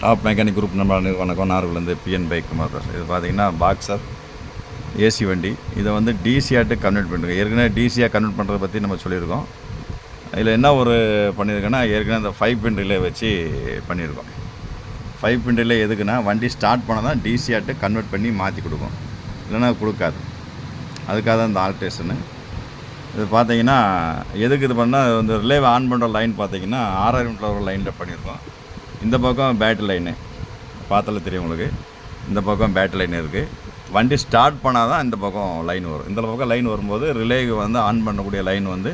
Top mechanic group நம்ம வணக்கம் நார்விலேருந்து PN bike Kumar பேசுகிறேன் இது பார்த்தீங்கன்னா பாக்ஸர் ஏசி வண்டி. இதை வந்து டிசியாட்டு கன்வெர்ட் பண்ணிருக்கோம். ஏற்கனவே டிசியாக கன்வெர்ட் பண்ணுறதை பற்றி நம்ம சொல்லியிருக்கோம். இதில் என்ன ஒரு பண்ணியிருக்கோன்னா ஏற்கனவே அந்த ஃபைவ் பின் ரிலே வச்சு பண்ணியிருக்கோம். ஃபைவ் பின் ரிலே எதுக்குன்னா வண்டி ஸ்டார்ட் பண்ணால் தான் டிசியாட்டு கன்வெர்ட் பண்ணி மாற்றி கொடுக்கும். இல்லைன்னா கொடுக்காது. அதுக்காக தான் இந்த ஆல்ட்ரேஷனு இது பார்த்தீங்கன்னா எதுக்கு இது பண்ணால் இந்த ரிலேவை ஆன் பண்ணுற லைன் பார்த்தீங்கன்னா ஆறாயிரம் ஒரு லைனில் பண்ணியிருக்கோம். இந்த பக்கம் பேட் லைனு பார்த்தால தெரியும் உங்களுக்கு. இந்த பக்கம் பேட் லைன் இருக்குது வண்டி ஸ்டார்ட் பண்ணால் தான் இந்த பக்கம் லைன் வரும். இந்த பக்கம் லைன் வரும்போது ரிலேக்கு வந்து ஆன் பண்ணக்கூடிய லைன் வந்து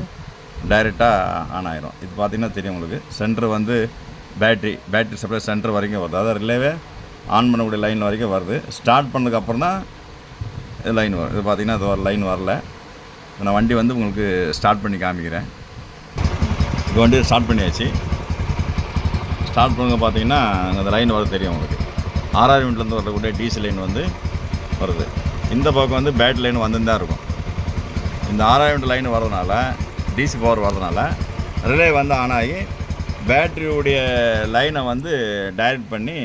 டைரெக்டாக ஆன் ஆயிரும். இது பார்த்தீங்கன்னா தெரியும் உங்களுக்கு. சென்டர் வந்து பேட்ரி பேட்ரி சப்ளை சென்டர் வரைக்கும் வருது. அதாவது ரிலேவே ஆன் பண்ணக்கூடிய லைன் வரைக்கும் வருது. ஸ்டார்ட் பண்ணதுக்கப்புறம் தான் இது லைன் வரும். இது பார்த்தீங்கன்னா இது ஒரு லைன் வரல. நான் வண்டி வந்து உங்களுக்கு ஸ்டார்ட் பண்ணி காமிக்கிறேன். இது வண்டி ஸ்டார்ட் பண்ணியாச்சு. ஸ்டார்ட் பண்ணுங்க பார்த்தீங்கன்னா அந்த லைன் வர தெரியும் உங்களுக்கு. ஆறாயிரம் யூனிட்லேருந்து வரக்கூடிய டீசல் லைன் வந்து வருது. இந்த பக்கம் வந்து பேட் லைன் வந்துன்னு தான் இருக்கும். இந்த ஆறாயிரம் யூனிட் லைன் வரதுனால டிசி பவர் வரதுனால ரிலே வந்து ஆன் ஆகி பேட்ரியுடைய லைனை வந்து டைரக்ட் பண்ணி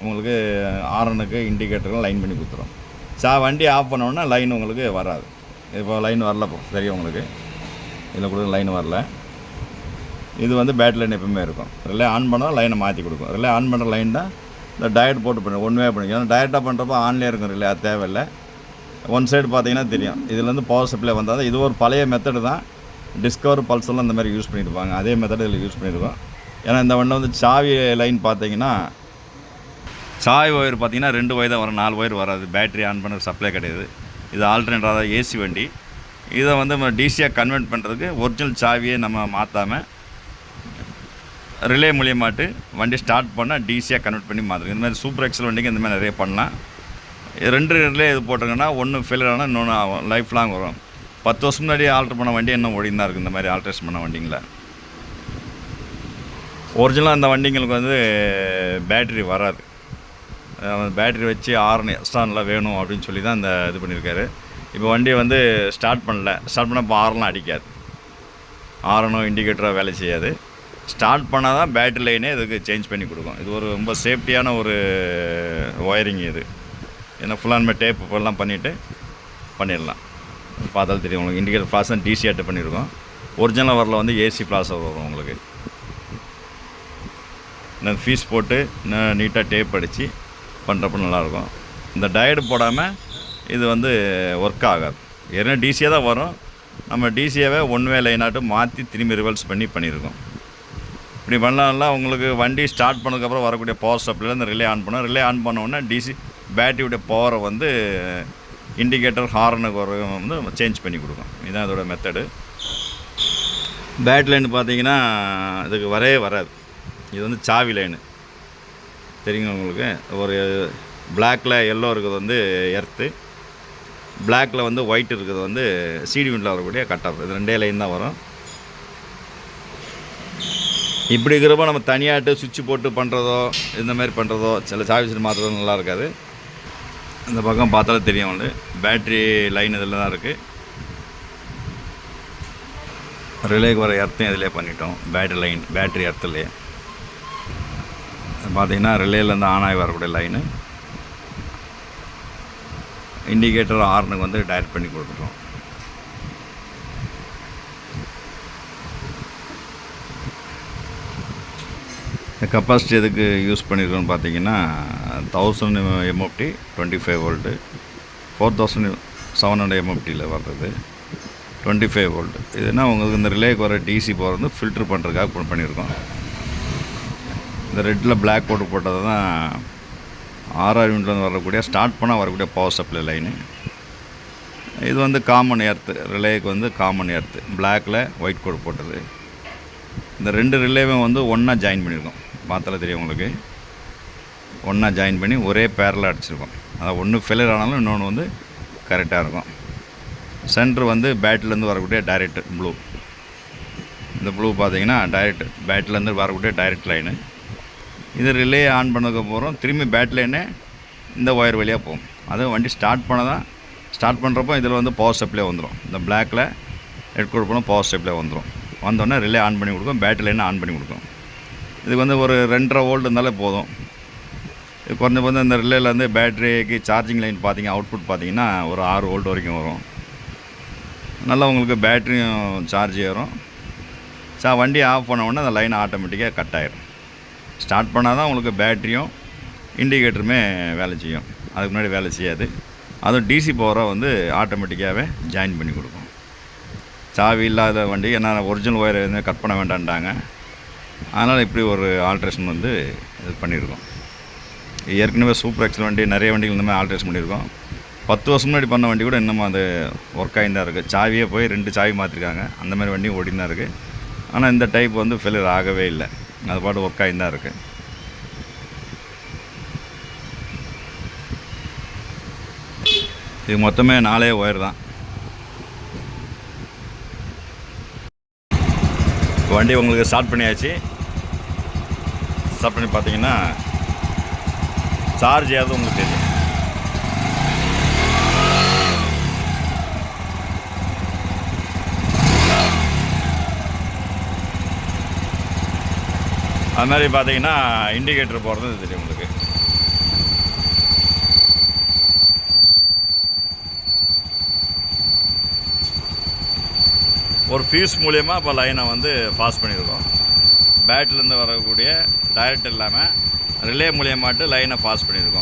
உங்களுக்கு ஆரனுக்கு இண்டிகேட்டருக்கு லைன் பண்ணி கொடுத்துரும். சா வண்டி ஆஃப் பண்ணோன்னா லைன் உங்களுக்கு வராது. இப்போ லைன் வரல தெரியும் உங்களுக்கு. இதில் கூட லைன் வரல. இது வந்து பேட்டரி லைன் எப்பவுமே இருக்கும். ரிலே ஆன் பண்ணால் லைனை மாற்றி கொடுக்கும். ரிலே ஆன் பண்ணுற லைன் தான் இந்த டயட் போட்டு பண்ண ஒன்றுமே பண்ணி. ஏன்னா டயட்டாக பண்ணுறப்போ ஆன்லேயே இருக்கும் ரிலே அது தேவையில்லை. ஒன் சைடு பார்த்தீங்கன்னா தெரியும். இதுலேருந்து பவர் சப்ளை வந்தால் தான் இது ஒரு பழைய மெத்தடு தான். டிஸ்கவர் பல்செல்லாம் இந்த மாதிரி யூஸ் பண்ணியிருப்பாங்க அதே மெத்தட் இதில் யூஸ் பண்ணியிருக்கோம் ஏன்னா இந்த வண்டி வந்து சாவி லைன் பார்த்தீங்கன்னா சாய் ஒயர் பார்த்தீங்கன்னா ரெண்டு ஒயர் தான் வரும். நாலு ஒயர் வராது. பேட்டரி ஆன் பண்ண சப்ளை கிடையாது. இது ஆல்டர்னேட்டாக தான் ஏசி வண்டி. இதை வந்து நம்ம டிசியாக கன்வெர்ட் பண்ணுறதுக்கு ஒரிஜினல் சாவியை நம்ம மாற்றாமல் ரிலே மூலியமாட்டு வண்டி ஸ்டார்ட் பண்ணால் டிசியாக கன்வெர்ட் பண்ணி மாற்றுங்க இந்த மாதிரி சூப்பர் எக்ஸல் வண்டிக்கு இந்த மாதிரி நிறைய பண்ணலாம். இது ரெண்டு ரிலே இது போட்டிருங்கன்னா ஒன்று ஃபெயிலியர் ஆனால் இன்னொன்று ஆகும். லைஃப் லாங் வரும். பத்து வருஷம் முன்னாடி ஆல்ட்ரு பண்ண வண்டி இன்னும் ஓடின்னு தான் இருக்குது இந்த மாதிரி ஆல்ட்ரேஷன் பண்ண வண்டிங்கள. ஒரிஜினலாக அந்த வண்டிங்களுக்கு வந்து பேட்ரி வராது. பேட்ரி வச்சு ஆர்ன் எக்ஸ்ட்ரான்லாம் வேணும் அப்படின்னு சொல்லி தான் இந்த இது பண்ணியிருக்காரு. இப்போ வண்டியை வந்து ஸ்டார்ட் பண்ணல. ஸ்டார்ட் பண்ண இப்போ ஆர்லாம் அடிக்காது ஆரனோ இண்டிகேட்டரோ வேலை செய்யாது. ஸ்டார்ட் பண்ணால் தான் பேட்டரி லைனே இதுக்கு சேஞ்ச் பண்ணி கொடுக்கும். இது ஒரு ரொம்ப சேஃப்டியான ஒரு ஒயரிங் இது. ஏன்னா ஃபுல்லாக நம்ம டேப் எல்லாம் பண்ணிவிட்டு பண்ணிடலாம். பார்த்தாலும் தெரியும் உங்களுக்கு. இண்டிகேட்டர் ஃப்ளாஸ் தான் டிசிஆர்ட்டு பண்ணியிருக்கோம் ஒரிஜினல் வரல வந்து ஏசி ஃப்ளாஸ் வரும் உங்களுக்கு. நான் ஃபீஸ் போட்டு நீட்டாக டேப் அடித்து பண்ணுறப்ப நல்லாயிருக்கும். இந்த டயடு போடாமல் இது வந்து ஒர்க் ஆகாது. ஏற்கனவே டிசியாக தான் வரும். நம்ம டிசியாவே ஒன் வே லைனாட்டு மாற்றி திரும்பி ரிவல்ஸ் பண்ணி பண்ணியிருக்கோம். இப்படி பண்ணலாம் உங்களுக்கு வண்டி ஸ்டார்ட் பண்ணதுக்கப்புறம் வரக்கூடிய பவர் சப்ளைல இந்த ரிலே ஆன் பண்ணோம் ரிலே ஆன் பண்ணோன்னா டிசி பேட்டரியுடைய பவரை வந்து இண்டிகேட்டர் ஹார்னுக்கு வந்து சேஞ்ச் பண்ணி கொடுக்கும். இதுதான் இதோட மெத்தடு பேட் லைன் பார்த்தீங்கன்னா இதுக்கு வரவே வராது. இது வந்து சாவி லைனு தெரியுங்க உங்களுக்கு? ஒரு பிளாக்கில் எல்லோ இருக்கிறது வந்து எர்த்து பிளாக்கில் வந்து ஒயிட் இருக்கிறது வந்து சீடி விண்டில் வரக்கூடிய கட்டர் இது ரெண்டே லைன் தான் வரும். இப்படி இருக்கிறப்ப நம்ம தனியாட்டு சுவிட்ச் போட்டு பண்ணுறதோ இந்த மாதிரி பண்ணுறதோ சில சாவிஸ் மாற்றுறதோ நல்லா இருக்காது. இந்த பக்கம் பார்த்தாலே தெரியும் வந்து பேட்ரி லைன் இதில் தான் இருக்குது ரிலேக்கு வர எர்த்தையும் இதிலே பண்ணிட்டோம். பேட்ரி லைன் பேட்ரி எர்த்துலேயே பார்த்தீங்கன்னா ரிலேலேருந்து ஆன் ஆகி வரக்கூடிய லைனு இண்டிகேட்டர் ஆர்னுக்கு வந்து டைரக்ட் பண்ணி கொடுத்துட்டோம். கெப்பாசிட்டி எதுக்கு யூஸ் பண்ணியிருக்கோன்னு பார்த்தீங்கன்னா thousand MFD twenty five volt four thousand seven hundred எம்எஃப்டியில் வர்றது டுவெண்ட்டி ஃபைவ் வோல்ட்டு இதுனா உங்களுக்கு இந்த ரிலேக்கு வர டிசி போகிறது வந்து ஃபில்ட்ரு பண்ணுறதுக்காக பண்ணியிருக்கோம் இந்த ரெட்டில் பிளாக் போட்டு போட்டது தான் ஆர்ஆர் யூனிட்லேருந்து வரக்கூடிய ஸ்டார்ட் பண்ணால் வரக்கூடிய பவர் சப்ளை லைனு இது வந்து காமன் எர்த்து ரிலேக்கு வந்து காமன் எர்த்து பிளாக்கில் ஒயிட் கோடு போட்டது. இந்த ரெண்டு ரிலேவும் வந்து ஒன்றா ஜாயின் பண்ணியிருக்கோம் பார்த்தாலே தெரியும் உங்களுக்கு. ஒன்றா ஜாயின் பண்ணி ஒரே பேரில் அடிச்சிருக்கோம். அதான் ஒன்று ஃபெயிலியர் ஆனாலும் இன்னொன்று வந்து கரெக்டாக இருக்கும். சென்ட்ரு வந்து பேட்லேருந்து வரக்கூடிய டைரக்ட் ப்ளூ இந்த ப்ளூ பார்த்தீங்கன்னா டைரக்ட் பேட்லேருந்து வரக்கூடிய டைரக்ட் லைனு இது ரிலே ஆன் பண்ணதுக்கப்புறம் திரும்பி பேட் லைனே இந்த ஒயர் வழியாக போகும். அதுவும் வண்டி ஸ்டார்ட் பண்ண தான் ஸ்டார்ட் பண்ணுறப்போ இதில் வந்து பவர் ஸ்டெப்லேயே வந்துடும் இந்த பிளாக்கில் ஹெட் கொடுப்போம் பவர் ஸ்டெப்லேயே வந்துடும் வந்தோடனே ரிலே ஆன் பண்ணி கொடுக்கும் பேட்டரி லைனை ஆன் பண்ணி கொடுக்கும். இதுக்கு வந்து ஒரு ரெண்டரை வோல்ட் இருந்தாலே போதும் குறைஞ்சபட்சம் இந்த ரிலேயில் வந்து பேட்டரிக்கு சார்ஜிங் லைன் பார்த்தீங்க அவுட்புட் பார்த்தீங்கன்னா ஒரு ஆறு வோல்ட் வரைக்கும் வரும். நல்லா உங்களுக்கு பேட்டரியும் சார்ஜ் ஏறும். சா வண்டி ஆஃப் பண்ண உடனே அந்த லைன் ஆட்டோமேட்டிக்காக கட் ஆயிடும் ஸ்டார்ட் பண்ணால் தான் உங்களுக்கு பேட்டரியும் இண்டிகேட்டருமே வேலை செய்யும். அதுக்கு முன்னாடி வேலை செய்யாது. அதுவும் டிசி பவரை வந்து ஆட்டோமேட்டிக்காகவே ஜாயின் பண்ணி கொடுக்கும். சாவி இல்லாத வண்டி ஏன்னா ஒரிஜினல் ஒயரை எதுவுமே கட் பண்ண வேண்டான்ட்டாங்க அதனால் இப்படி ஒரு ஆல்ட்ரேஷன் வந்து இது பண்ணியிருக்கோம். ஏற்கனவே சூப்பர் எக்ஸல் வண்டி நிறைய வண்டிகள் இந்த மாதிரி ஆல்ட்ரேஷன் பண்ணியிருக்கோம். பத்து வருஷம் முன்னாடி பண்ண வண்டி கூட இன்னமும் அது ஒர்க் ஆகி தான் இருக்குது சாவியே போய் ரெண்டு சாவி மாற்றிருக்காங்க அந்த மாதிரி வண்டியும் ஓடி தான் இருக்குது ஆனால் இந்த டைப் வந்து ஃபெயிலியர் ஆகவே இல்லை. அது பாட்டு ஒர்க் ஆகி தான் இருக்குது இது மொத்தமே நாலே ஒயர் தான். வண்டி உங்களுக்கு ஸ்டார்ட் பண்ணியாச்சு. ஸ்டார்ட் பண்ணி பார்த்தீங்கன்னா சார்ஜ் ஏதாவது உங்களுக்கு தெரியும். அது மாதிரி பார்த்தீங்கன்னா இண்டிகேட்டர் போகிறது தெரியும் உங்களுக்கு. ஒரு ஃபியூஸ் மூலயமா இப்போ லைனை வந்து பாஸ் பண்ணியிருக்கோம். பேட்லேருந்து வரக்கூடிய டைரக்ட் இல்லாமல் ரிலே மூலியமாட்டு லைனை பாஸ் பண்ணியிருக்கோம்.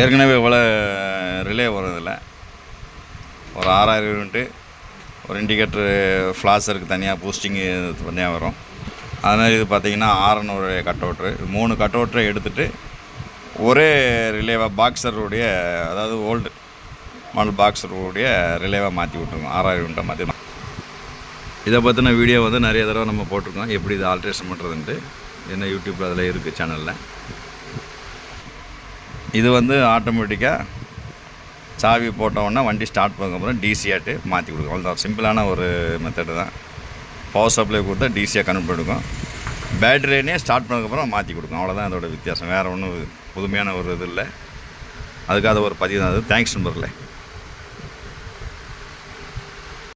ஏற்கனவே இவ்வளோ ரிலே வரும் இதில் ஒரு ஆறாயிரம் யூனிட்டு ஒரு இண்டிகேட்டர் ஃப்ளாஷருக்கு தனியாக பூஸ்டிங்கு தனியாக வரும். அதனால் இது பார்த்தீங்கன்னா ஆறநூறு கட் அவுட்ரு மூணு கட் அவுட்டரை எடுத்துகிட்டு ஒரே ரிலேவாக பாக்ஸருடைய அதாவது ஓல்டு மாடல் பாக்ஸருடைய ரிலேவாக மாற்றி விட்ருக்கோம் ஆறாயிரம் யூனிட்டை மாற்றி இதை பற்றின வீடியோ வந்து நிறைய தடவை நம்ம போட்டிருக்கோம். எப்படி இது ஆல்ட்ரேஷன் பண்ணுறதுன்ட்டு என்ன யூடியூப்பில் அதில் இருக்குது சேனலில் இது வந்து ஆட்டோமேட்டிக்காக சாவி போட்டோன்னா வண்டி ஸ்டார்ட் பண்ணக்கப்புறம் டிசியாட்டு மாற்றி கொடுக்கும். அவ்வளோதான் சிம்பிளான ஒரு மெத்தடு தான். பவர் சப்ளை கொடுத்தா டிசியாக கன்வெர்ட் பண்ணிருக்கோம் பேட்டரினே ஸ்டார்ட் பண்ணதுக்கப்புறம் மாற்றி கொடுக்கும். அவ்வளோதான் அதோட வித்தியாசம். வேறு ஒன்றும் புதுமையான ஒரு இது இல்லை. அதுக்காக ஒரு பதிவு தான். அது தேங்க்ஸ் நம்பரில்